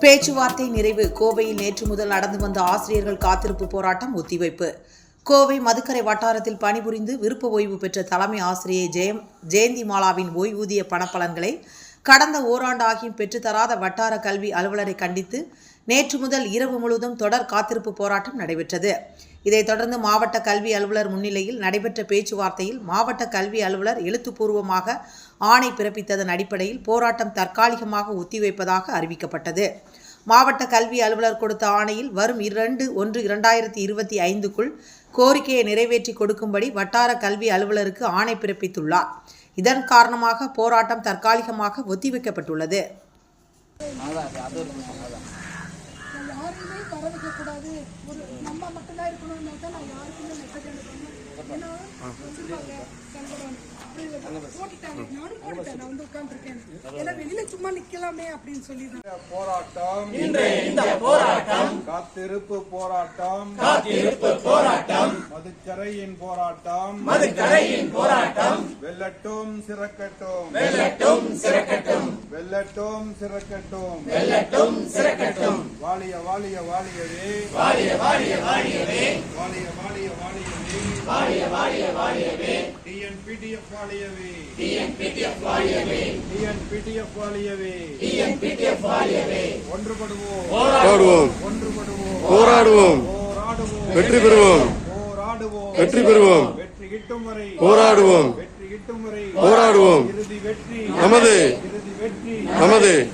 பேச்சுவார்த்தை நிறைவு. கோவையில் நேற்று முதல் நடந்து வந்த ஆசிரியர்கள் காத்திருப்பு போராட்டம் ஒத்திவைப்பு. கோவை மதுக்கரை வட்டாரத்தில் பணிபுரிந்து விருப்ப ஓய்வு பெற்ற தலைமை ஆசிரியை ஜெயம் ஜெயந்தி மாலாவின் ஓய்வூதிய பணப்பலன்களை கடந்த ஓராண்டாகியும் பெற்றுத்தராத வட்டார கல்வி அலுவலரை கண்டித்து நேற்று முதல் இரவு முழுவதும் தொடர் காத்திருப்பு போராட்டம் நடைபெற்றது. இதைத் தொடர்ந்து மாவட்ட கல்வி அலுவலர் முன்னிலையில் நடைபெற்ற பேச்சுவார்த்தையில் மாவட்ட கல்வி அலுவலர் எழுத்துப்பூர்வமாக ஆணை பிறப்பித்ததன் அடிப்படையில் போராட்டம் தற்காலிகமாக ஒத்திவைப்பதாக அறிவிக்கப்பட்டது. மாவட்ட கல்வி அலுவலர் கொடுத்த ஆணையில் வரும் இரண்டு ஒன்று இரண்டாயிரத்தி இருபத்தி ஐந்துக்குள் கோரிக்கையை நிறைவேற்றி கொடுக்கும்படி வட்டார கல்வி அலுவலருக்கு ஆணை பிறப்பித்துள்ளார். இதன் காரணமாக போராட்டம் தற்காலிகமாக ஒத்திவைக்கப்பட்டுள்ளது. யாரையுமே வர வைக்கக்கூடாது ஒரு நம்ம மட்டும்தான் இருக்கணும்னா தான் நான் யாருக்குமே மெசேஜ் அனுப்பணும் ஏன்னா வந்துருவாங்க சங்கடம் அப்படி போட்டுட்டாங்க நானும் போட்டுட்டேன் நான் வந்து உட்காந்துருக்கேன் ஏன்னா வெளியில சும்மா நிக்கலாமே அப்படின்னு சொல்லி போராட்டம் இந்த போராட்டம் காத்திருப்பு போராட்டம். காத்திருப்பு போராட்டம். மதுக்கரையின் போராட்டம். மதுக்கரையின் போராட்டம். வெல்லட்டும் சிறக்கட்டும். வெல்லட்டும் சிறக்கட்டும். வெல்லட்டும் சிறக்கட்டும். வெல்லட்டும் சிறக்கட்டும். வாலிய வாலிய வாலியவே. வாலிய வாலிய வாலியவே. வாலிய வாலிய வாலியவே. வாலிய வாலிய வாலியவே. டிஎன்பிடிஎஃப் வாலியவே. டிஎன்பிடிஎஃப் வாலியவே. டிஎன்பிடிஎஃப் வாலியவே. டிஎன்பிடிஎஃப் வாலியவே. ஒன்றுபடுவோம். போராடுவோம். ஒன்றுபடுவோம். போராடுவோம். போராடுவோம். வெற்றி பெறுவோம். வெற்றி பெறுவோம். போராடுவோம். போராடுவோம். நமது. நமது.